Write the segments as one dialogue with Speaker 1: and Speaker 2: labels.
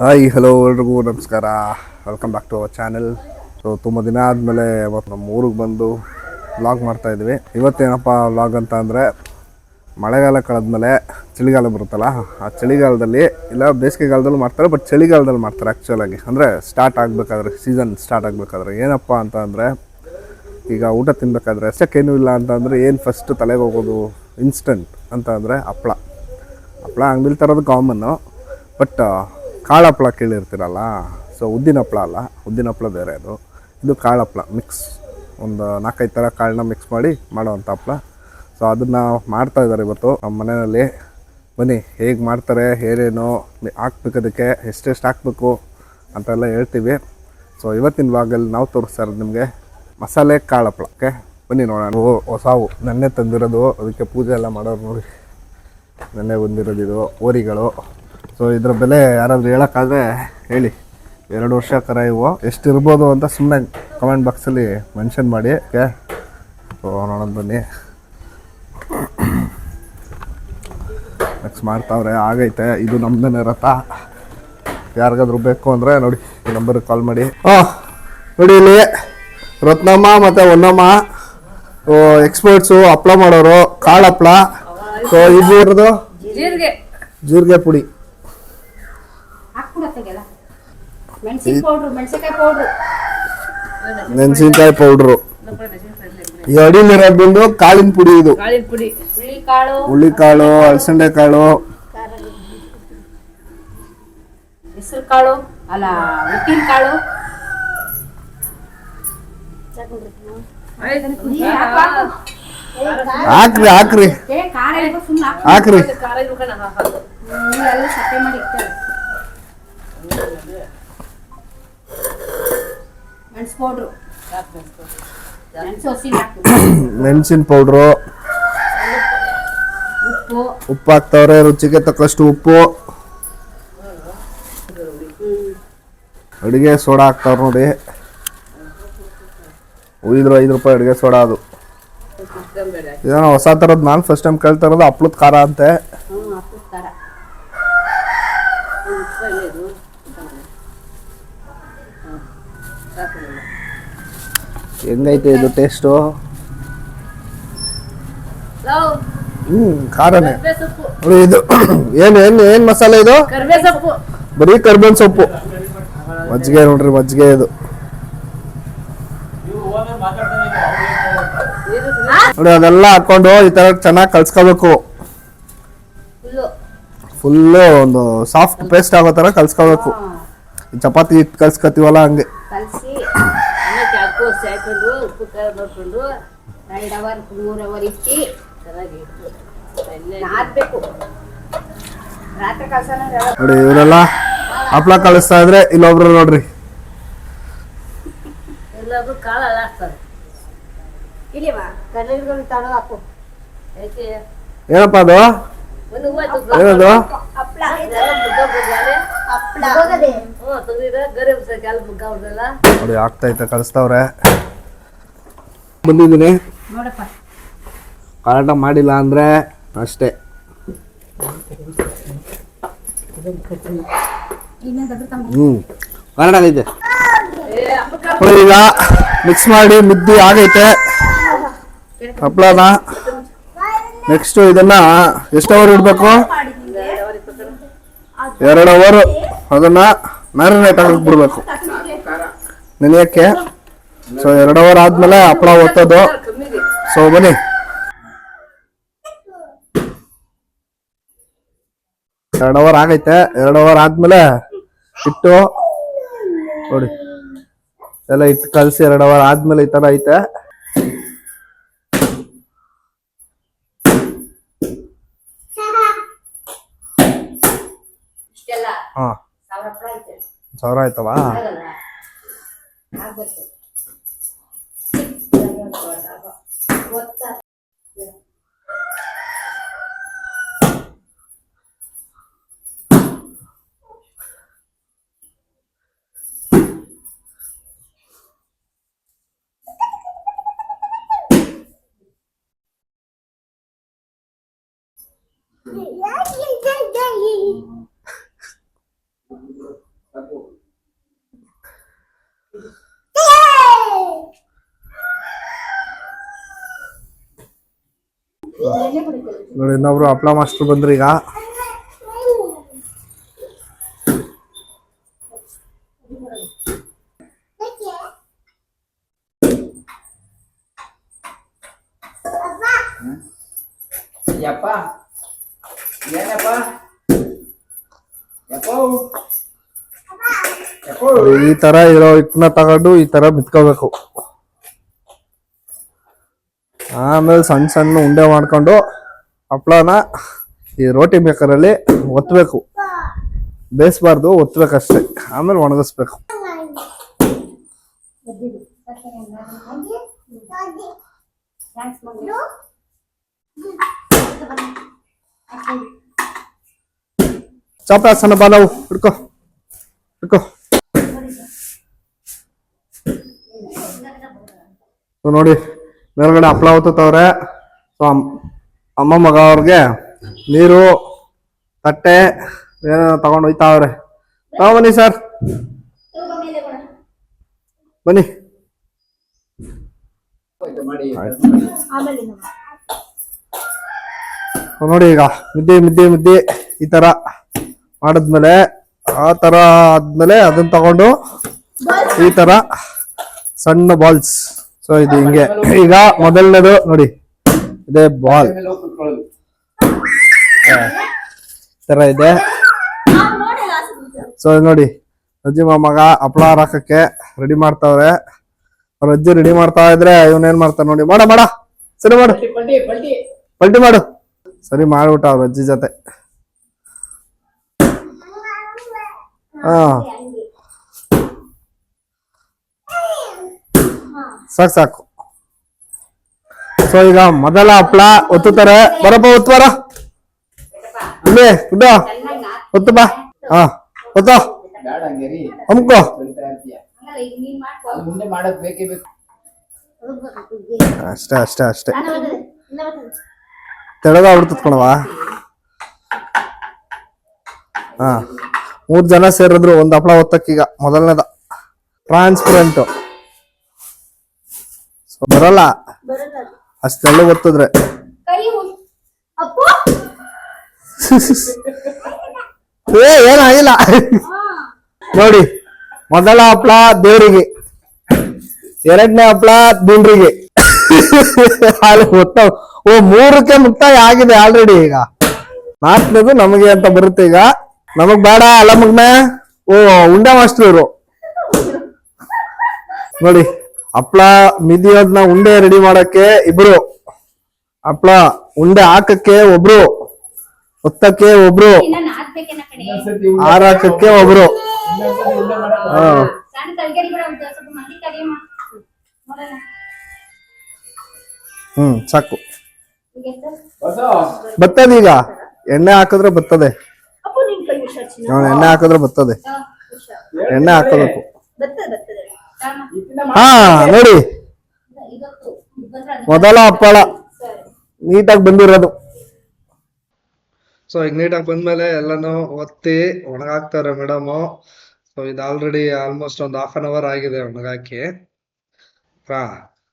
Speaker 1: Hi hello ಎಲ್ರಿಗೂ ನಮಸ್ಕಾರ. Welcome back to our channel so ತುಂಬ ದಿನ ಆದಮೇಲೆ ಇವತ್ತು ನಮ್ಮ ಊರಿಗೆ ಬಂದು ವ್ಲಾಗ್ ಮಾಡ್ತಾ ಇದ್ವಿ. ಇವತ್ತೇನಪ್ಪ ವ್ಲಾಗ್ ಅಂತ ಅಂದರೆ ಮಳೆಗಾಲ ಕಳೆದ್ಮೇಲೆ ಚಳಿಗಾಲ ಬರುತ್ತಲ್ಲ, ಆ ಚಳಿಗಾಲದಲ್ಲಿ ಇಲ್ಲ ಬೇಸಿಗೆಗಾಲದಲ್ಲೂ ಮಾಡ್ತಾರೆ ಬಟ್ ಚಳಿಗಾಲದಲ್ಲಿ ಮಾಡ್ತಾರೆ ಆ್ಯಕ್ಚುಲಾಗಿ ಅಂದರೆ ಸ್ಟಾರ್ಟ್ ಆಗಬೇಕಾದ್ರೆ ಸೀಸನ್ ಸ್ಟಾರ್ಟ್ ಆಗಬೇಕಾದ್ರೆ. ಏನಪ್ಪ ಅಂತ ಅಂದರೆ ಈಗ ಊಟ ತಿನ್ಬೇಕಾದ್ರೆ ಅಷ್ಟಕ್ಕೇನೂ ಇಲ್ಲ ಅಂತ ಅಂದರೆ ಏನು ಫಸ್ಟ್ ತಲೆಗೆ ಹೋಗೋದು ಇನ್ಸ್ಟಂಟ್ ಅಂತ ಅಂದರೆ ಹಪ್ಳ. ಹಪ್ಳ ಅಂಗಡಿಲಿ ತರೋದು ಕಾಮನ್ನು ಬಟ್ ಕಾಳು ಹಪ್ಪಳ ಕೇಳಿರ್ತೀರಲ್ಲ? ಸೊ ಉದ್ದಿನ ಹಪ್ಪಳ ಅಲ್ಲ ಉದ್ದಿನ ಹಪ್ಪಳ ಬೇರೆ ಅದು. ಇದು ಕಾಳು ಹಪ್ಪಳ ಮಿಕ್ಸ್ ಒಂದು ನಾಲ್ಕೈದು ಥರ ಕಾಳನ್ನ ಮಿಕ್ಸ್ ಮಾಡಿ ಮಾಡೋವಂಥ ಹಪ್ಪಳ ಸೊ ಅದನ್ನು ಮಾಡ್ತಾ ಇದ್ದಾರೆ ಇವತ್ತು. ನಮ್ಮ ಮನೆಯಲ್ಲಿ. ಬನ್ನಿ, ಹೇಗೆ ಮಾಡ್ತಾರೆ, ಏನೇನು ಹಾಕ್ಬೇಕು ಅದಕ್ಕೆ ಎಷ್ಟೆಷ್ಟು ಹಾಕ್ಬೇಕು ಅಂತೆಲ್ಲ ಹೇಳ್ತೀವಿ. ಸೊ ಇವತ್ತಿನ ಭಾಗದಲ್ಲಿ ನಾವು ತೋರಿಸ್ತಾರೆ ನಿಮಗೆ ಮಸಾಲೆ ಕಾಳು ಹಪ್ಪಳಕ್ಕೆ ಓಕೆ ಬನ್ನಿ ನೋಡೋಣ. ಹೊಸಾವು ನೆನ್ನೆ ತಂದಿರೋದು. ಅದಕ್ಕೆ ಪೂಜೆ ಎಲ್ಲ ಮಾಡೋರು ನೋಡಿ. ನೆನ್ನೆ ಬಂದಿರೋದು ಇದು ಓರಿಗಳು ಸೊ ಇದ್ರ ಬೆಲೆ ಯಾರಾದರೂ ಹೇಳೋಕ್ಕಾದ್ರೆ ಹೇಳಿ. ಎರಡು ವರ್ಷ ಕರ ಇವು. ಎಷ್ಟು ಇರ್ಬೋದು ಅಂತ ಸುಮ್ಮನೆ ಕಮೆಂಟ್ ಬಾಕ್ಸಲ್ಲಿ ಮೆನ್ಷನ್ ಮಾಡಿ ಓಕೆ ಸೊ ನೋಡೋಣ ಬನ್ನಿ. ನೆಕ್ಸ್ಟ್ ಮಾಡ್ತಾವ್ರೆ ಆಗೈತೆ. ಇದು ನಮ್ದೇ ರಥ. ಯಾರಿಗಾದ್ರೂ ಬೇಕು ಅಂದರೆ ನೋಡಿ ಈ ನಂಬರ್ಗೆ ಕಾಲ್ ಮಾಡಿ. ಹಾಂ ನೋಡಿ ಇಲ್ಲಿ ರತ್ನಮ್ಮ ಮತ್ತು ಹೊನ್ನಮ್ಮ. ಎಕ್ಸ್ಪರ್ಟ್ಸು ಹಪ್ಳ ಮಾಡೋರು ಕಾಳು ಹಪ್ಳ ಸೊ ಇಬ್ಬರದು
Speaker 2: ಜೀರಿಗೆ.
Speaker 1: ಜೀರಿಗೆ ಪುಡಿ.
Speaker 2: ಮೆಣಸಿನ ಪೌಡ್ರು ಮೆಣಸಿನಕಾಯಿ ಪೌಡ್ರು
Speaker 1: ಮೆಣಸಿನ್ಕಾಯಿ ಪೌಡ್ರು ಈ ಅಡಿಲಿರೋ ಬಂದು ಕಾಳಿನ ಪುಡಿ ಇದು.
Speaker 2: ಕಾಳಿನ ಪುಡಿ. ಹುಳಿ ಕಾಳು
Speaker 1: ಹುಳ್ಳಿಕಾಳು ಅಲಸಂಡೆ ಕಾಳು
Speaker 2: ಹೆಸರು ಕಾಳು ಅಲ್ಲ ಉಪ್ಪಿನ ಕಾಳು
Speaker 1: ಹಾಕ್ರಿ ಹಾಕ್ರಿ.
Speaker 2: ಏ ಖಾರ ಇರ್ಬೇಕು ಸುಮ್ನೆ ಹಾಕು.
Speaker 1: ಹಾಕ್ರಿ
Speaker 2: ನೀವೆಲ್ಲ ಸಪ್ಪೆ ಮಾಡಿ ಇಡ್ತಾರೆ ಮೆಣಸು ಪೌಡ್ರು ಮೆಣಸು
Speaker 1: ಮೆಣಸಿನ ಪೌಡ್ರು
Speaker 2: ಉಪ್ಪು.
Speaker 1: ಉಪ್ಪು ಹಾಕ್ತವ್ರೆ ರುಚಿಗೆ ತಕ್ಕಷ್ಟು ಉಪ್ಪು. ಅಡುಗೆ ಸೋಡಾ ಹಾಕ್ತಾವ್ರೆ ನೋಡಿ. ಉಳಿದ್ರು ಐದು ರೂಪಾಯಿ ಅಡುಗೆ ಸೋಡಾ ಅದು. ಇದೇನೋ ಹೊಸ ಥರದ್ದು ನಾನು ಫಸ್ಟ್ ಟೈಮ್ ಕೇಳ್ತಾ ಇರೋದು ಹಪ್ಳದ ಖಾರ ಅಂತೆ
Speaker 2: ಹ್ಞೂ ಹಾಕು ಖಾರ
Speaker 1: ಹೆಂಗೈತೆ ಇದು ಟೇಸ್ಟು ಹ್ಞೂ ಖಾರನೇ. ಇದು. ಏನು ಏನು ಏನು ಮಸಾಲೆ ಇದು? ಬರೀ ಕರ್ಬೇವಿನ ಸೊಪ್ಪು. ಮಜ್ಜಿಗೆ ನೋಡ್ರಿ ಮಜ್ಜಿಗೆ ಇದು. ನೋಡಿ ಅದೆಲ್ಲ ಹಾಕೊಂಡು ಈ ತರ ಚೆನ್ನಾಗಿ ಕಲ್ಸ್ಕೋಬೇಕು.
Speaker 2: ಫುಲ್ಲು.
Speaker 1: ಒಂದು ಸಾಫ್ಟ್ ಪೇಸ್ಟ್ ಆಗೋ ತರ ಕಲ್ಸ್ಕೋಬೇಕು. ಚಪಾತಿ ಕಲ್ಸ್ಕೊತೀವಲ್ಲ ಹಂಗೆ.
Speaker 2: ಹಾಕೊಂಡು ಉಪ್ಪು ಖಾರ ನೋಡ್ಕೊಂಡು ಎರಡು ಅವರ್ ಮೂರ್ ಅವರ್ ಇಟ್ಟು ಚೆನ್ನಾಗಿ ಹಾಕ್ಬೇಕು. ರಾತ್ರಿ ಕಲ್ಸನ
Speaker 1: ನೋಡಿ ಇವರೆಲ್ಲ ಹಪ್ಳ ಕಳಿಸ್ತಾ ಇದ್ರೆ ಇಲ್ಲೊಬ್ರು ನೋಡ್ರಿ.
Speaker 2: ಕಾಳು ಅಲ್ಲಾಡ್ತಾರೆ. ಇಲ್ಲಿವಾ ಹಾಕು.
Speaker 1: ಏನಪ್ಪ ಅದು?
Speaker 2: ಒಂದು ಹೂವು ಆಯ್ತು
Speaker 1: ಏನದು? ನೋಡಿ ಆಗ್ತೈತೆ ಕಳಿಸ್ತವ್ರೆ. ಬಂದಿದ್ದೀನಿ. ಕರೆಕ್ಟಾಗಿ ಮಾಡಿಲ್ಲ ಅಂದ್ರೆ ಅಷ್ಟೇ. ಹ್ಞೂ ಕರೆಕ್ಟ್ ಆಗೈತೆ ಈಗ ಮಿಕ್ಸ್ ಮಾಡಿ ಮುದ್ದಿ ಆಗೈತೆ. ಹಪ್ಳನ. ನೆಕ್ಸ್ಟ್ ಇದನ್ನ ಎಷ್ಟು ಅವರ್ ಇಡಬೇಕು? ಎರಡು ಅವರು ಅದನ್ನ ಮ್ಯಾರಿನೇಟ್ ಆಗಿ ಬಿಡಬೇಕು. ನೆನೆಯಕ್ಕೆ. ಸೊ ಎರಡು ಅವರ್ ಆದ್ಮೇಲೆ ಹಪ್ಪಳ
Speaker 2: ಓದೋದು
Speaker 1: ಸೊ ಬನ್ನಿ. ಎರಡು ಅವರ್ ಆಗೈತೆ. ಎರಡು ಅವರ್ ಆದ್ಮೇಲೆ ಇಟ್ಟು ನೋಡಿ. ಎಲ್ಲ ಇಟ್ಟು ಕಲಸಿ ಎರಡು ಅವರ್ ಆದ್ಮೇಲೆ ಈ ತರ ಐತೆ. ಹಾ.
Speaker 2: ಸಾವಿರ Then God
Speaker 1: anh trai!
Speaker 2: Yeah, yeah, yeah, yeah.
Speaker 1: ನೋಡಿ ಇನ್ನೊಬ್ರು ಹಪ್ಳ ಮಾಸ್ಟರ್ ಬಂದ್ರಿ ಈಗ.
Speaker 3: ಯಪ್ಪ ಏನಪ್ಪ
Speaker 1: ಈ ತರ ಇರೋ ಹಿಟ್ಟನ್ನ ತಗೊಂಡು ಈ ತರ ಮಿತ್ಕೋಬೇಕು. ಆಮೇಲೆ ಸಣ್ಣ ಸಣ್ಣ ಉಂಡೆ ಮಾಡ್ಕೊಂಡು ಹಪ್ಳನ ಈ ರೋಟಿ ಮೇಕರಲ್ಲಿ ಒತ್ತಬೇಕು ಬೇಯಿಸ್ಬಾರ್ದು ಒತ್ತಬೇಕಷ್ಟೇ ಆಮೇಲೆ ಒಣಗಿಸ್ಬೇಕು. ಚಾಪ ಸಣ್ಣ ಬಾ ನಾವು ಹಿಡ್ಕೋ ಹಿಡ್ಕೋ. ನೋಡಿ. ಮೇಲ್ಗಡೆ ಹಪ್ಳ ಹೊತ್ತವ್ರೆ ಸೊ ಅಮ್ಮ ಮಗ ಅವ್ರಿಗೆ ನೀರು, ತಟ್ಟೆ ಏನೋ ತಗೊಂಡು ಹೋಯ್ತಾವ್ರೆ. ತಾವ್ ಬನ್ನಿ ಸರ್. ಬನ್ನಿ. ನೋಡಿ ಈಗ ಮುದ್ದೆ ಮುದ್ದೆ ಮುದ್ದೆ ಈ ತರ ಮಾಡಿದ್ಮೇಲೆ, ಆ ತರ ಆದ್ಮೇಲೆ ಅದನ್ನ ತಗೊಂಡು ಈ ತರ ಸಣ್ಣ ಬಾಲ್ಸ್ ಸೊ ಇದು ಹಿಂಗೆ. ಈಗ ಮೊದಲನೇದು ನೋಡಿ. ಇದೇ ಬಾಲ್ ತರ ಇದೆ. ಸೊ ನೋಡಿ. ಅಜ್ಜಿ ಮಾಮಗ ಹಪ್ಳ ಹಾಕಕ್ಕೆ ರೆಡಿ ಮಾಡ್ತಾವ್ರೆ. ಅವ್ರ ರೆಡಿ ಮಾಡ್ತಾ ಇದ್ರೆ ಇವನ್ ಏನ್ ಮಾಡ್ತಾನೆ ನೋಡಿ. ಮಾಡ ಮಾಡ. ಸರಿ ಮಾಡು.
Speaker 3: ಪಲ್ಟಿ
Speaker 1: ಮಾಡು. ಸರಿ ಮಾಡ್ಬಿಟ್ಟ ಅವ್ರ ಅಜ್ಜಿ ಜೊತೆ. ಹಾ. ಸಾಕು ಸಾಕು. ಸೊ ಈಗ ಮೊದಲ ಹಪ್ಳ, ಒತ್ತುತ್ತಾರೆ. ಬರಪ್ಪ, ಒತ್ತುವರ? ಇಲ್ಲಿ ಗುಡ್ಡ ಒತ್ತು ಬಾ. ಹಾ, ಒತ್ತೋ.
Speaker 3: ಅಮ್ಕೋ
Speaker 1: ಅಷ್ಟೇ ಅಷ್ಟೇ ಅಷ್ಟೇ. ತೆಳಗ ಕಣವ ಹಾ. ಮೂರ್ ಜನ ಸೇರಿದ್ರು, ಒಂದ್ ಹಪ್ಳ, ಒತ್ತಕ್ಕೀಗ. ಮೊದಲನೇದ. ಟ್ರಾನ್ಸ್ಪರೆಂಟ್ ಬರಲ್ಲ. ಅಷ್ಟೆಲ್ಲ ಗೊತ್ತಿದ್ರೆ. ಏ ಏನಾಗಿಲ್ಲ ನೋಡಿ ಮೊದಲ ಹಪ್ಳ ದೇವ್ರಿಗೆ. ಎರಡನೇ ಹಪ್ಳ ದಿಂಡ್ರಿಗೆ. ಗೊತ್ತಾವ್ ಓ ಮೂರಕ್ಕೆ ಮುಕ್ತಾಯ ಆಗಿದೆ ಆಲ್ರೆಡಿ ಈಗ. ನಾಲ್ಕನೇದು ನಮಗೆ ಅಂತ ಬರುತ್ತೆ ಈಗ. ನಮಗ್ ಬೇಡ ಅಲ್ಲ ಮಗ್ನ? ಓ ಉಂಡೆ ಮಾಸ್ಟ್ರು ನೋಡಿ. ಹಪ್ಳ ಮಿದಿಯೋದ್ನ ಉಂಡೆ ರೆಡಿ ಮಾಡಕ್ಕೆ ಇಬ್ರು. ಹಪ್ಳ ಉಂಡೆ ಹಾಕಕ್ಕೆ ಒಬ್ರು. ಒತ್ತಕ್ಕೆ ಒಬ್ರು. ಹಾಕಕ್ಕೆ ಒಬ್ರು. ಹ್ಮ್ ಸಾಕು. ಬತ್ತದೀಗ ಎಣ್ಣೆ ಹಾಕಿದ್ರೆ ಬರ್ತದೆ ಎಣ್ಣೆ ಹಾಕಿದ್ರೆ ಬರ್ತದೆ ಎಣ್ಣೆ ಹಾಕೋಬೇಕು. ಹಾ, ನೋಡಿ. ಮೊದಲ ಹಪ್ಪಳ. ನೀಟಾಗಿ ಬಂದಿರೋದು. ಸೊ ಈಗ ನೀಟಾಗಿ ಬಂದ್ಮೇಲೆ ಎಲ್ಲಾನು ಒತ್ತಿ ಒಣಗಾಕ್ತಾರೆ ಮೇಡಮ್. ಸೊ ಇದು ಆಲ್ರೆಡಿ ಆಲ್ಮೋಸ್ಟ್ ಒಂದು ಹಾಫ್ ಅನ್ ಅವರ್ ಆಗಿದೆ ಒಣಗಾಕಿ. ಹಾ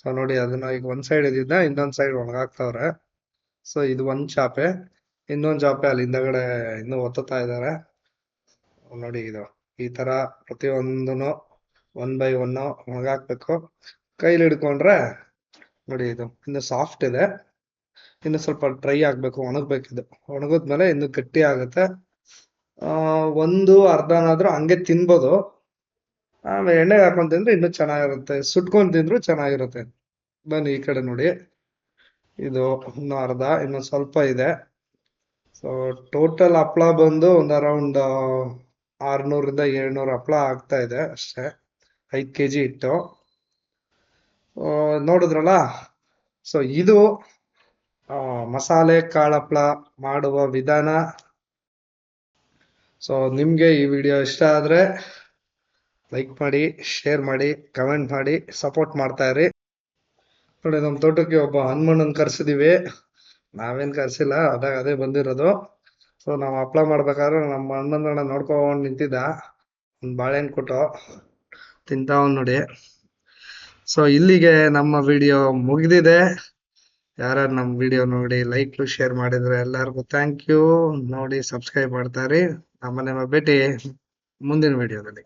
Speaker 1: ಸೊ ನೋಡಿ, ಅದನ್ನ ಈಗ ಒಂದ್ ಸೈಡ್ ಇದ್ದಿದ್ದ ಇನ್ನೊಂದ್ ಸೈಡ್ ಒಣಗಾಕ್ತವ್ರೆ. ಸೊ ಇದು ಒಂದ್ ಚಾಪೆ. ಇನ್ನೊಂದ್ ಚಾಪೆ ಅಲ್ಲಿ ಹಿಂದಗಡೆ ಇನ್ನೂ ಒತ್ತುತ್ತಾ ಇದ್ದಾರೆ ನೋಡಿ ಇದು, ಈ ತರ ಪ್ರತಿಯೊಂದನು ಒನ್ ಬೈ ಒನ್ ಒಣಗಾಕ್ಬೇಕು ಕೈಲಿ ಹಿಡ್ಕೊಂಡ್ರೆ ನೋಡಿ ಇದು ಇನ್ನು ಸಾಫ್ಟ್ ಇದೆ ಇನ್ನು ಸ್ವಲ್ಪ ಡ್ರೈ ಆಗ್ಬೇಕು ಒಣಗ್ಬೇಕಿದು ಒಣಗಿದ್ಮೇಲೆ ಇನ್ನು ಗಟ್ಟಿ ಆಗುತ್ತೆ. ಒಂದು ಅರ್ಧನಾದ್ರೂ ಹಂಗೆ ತಿನ್ಬೋದು. ಆಮೇಲೆ ಎಣ್ಣೆ ಹಾಕೊಂಡು ತಿಂದ್ರೆ ಇನ್ನೂ ಚೆನ್ನಾಗಿರುತ್ತೆ. ಸುಟ್ಕೊಂಡು ತಿಂದ್ರು ಚೆನ್ನಾಗಿರುತ್ತೆ. ಬನ್ನಿ ಈ ಕಡೆ ನೋಡಿ. ಇದು ಇನ್ನು ಅರ್ಧ, ಇನ್ನು ಸ್ವಲ್ಪ ಇದೆ. ಸೊ ಟೋಟಲ್ ಹಪ್ಳ ಬಂದು ಒಂದು ಅರೌಂಡ್ ಆರ್ನೂರಿಂದ ಏಳ್ನೂರು ಹಪ್ಳ ಆಗ್ತಾ ಇದೆ ಅಷ್ಟೇ. ಐದು ಕೆ ಜಿ ಇಟ್ಟು ನೋಡಿದ್ರಲ್ಲ? ಸೊ ಇದು ಮಸಾಲೆ, ಕಾಳಪ್ಳ ಮಾಡುವ ವಿಧಾನ. ಸೊ ನಿಮಗೆ ಈ ವಿಡಿಯೋ ಇಷ್ಟ ಆದರೆ ಲೈಕ್ ಮಾಡಿ, ಶೇರ್ ಮಾಡಿ, ಕಮೆಂಟ್ ಮಾಡಿ, ಸಪೋರ್ಟ್ ಮಾಡ್ತಾ ಇರಿ. ನೋಡಿ, ನಮ್ಮ ತೋಟಕ್ಕೆ ಒಬ್ಬ ಹನುಮಣ್ಣನ್ ಕರ್ಸಿದೀವಿ. ನಾವೇನ್ ಕರ್ಸಿಲ್ಲ, ಅದಾಗ ಅದೇ ಬಂದಿರೋದು. ಸೊ ನಾವು ಹಪ್ಳ ಮಾಡ್ಬೇಕಾದ್ರೆ ನಮ್ಮ ಅಣ್ಣನ ನೋಡ್ಕೊಂಡು ನಿಂತಿದ್ದ. ಒಂದು ಬಾಳೆಹಣ್ಣು ಕೊಟ್ಟು. ತಿಂತಾವ್ ನೋಡಿ. ಸೊ ಇಲ್ಲಿಗೆ ನಮ್ಮ ವಿಡಿಯೋ ಮುಗಿದಿದೆ. ಯಾರು ನಮ್ಮ ವಿಡಿಯೋ ನೋಡಿ ಲೈಕ್ ಶೇರ್ ಮಾಡಿದ್ರೆ ಎಲ್ಲರಿಗೂ ಥ್ಯಾಂಕ್ ಯು ನೋಡಿ ಸಬ್ಸ್ಕ್ರೈಬ್ ಮಾಡ್ತಾರೆ. ನಮ್ಮನೆ ಭೇಟಿ ಮುಂದಿನ ವಿಡಿಯೋದಲ್ಲಿ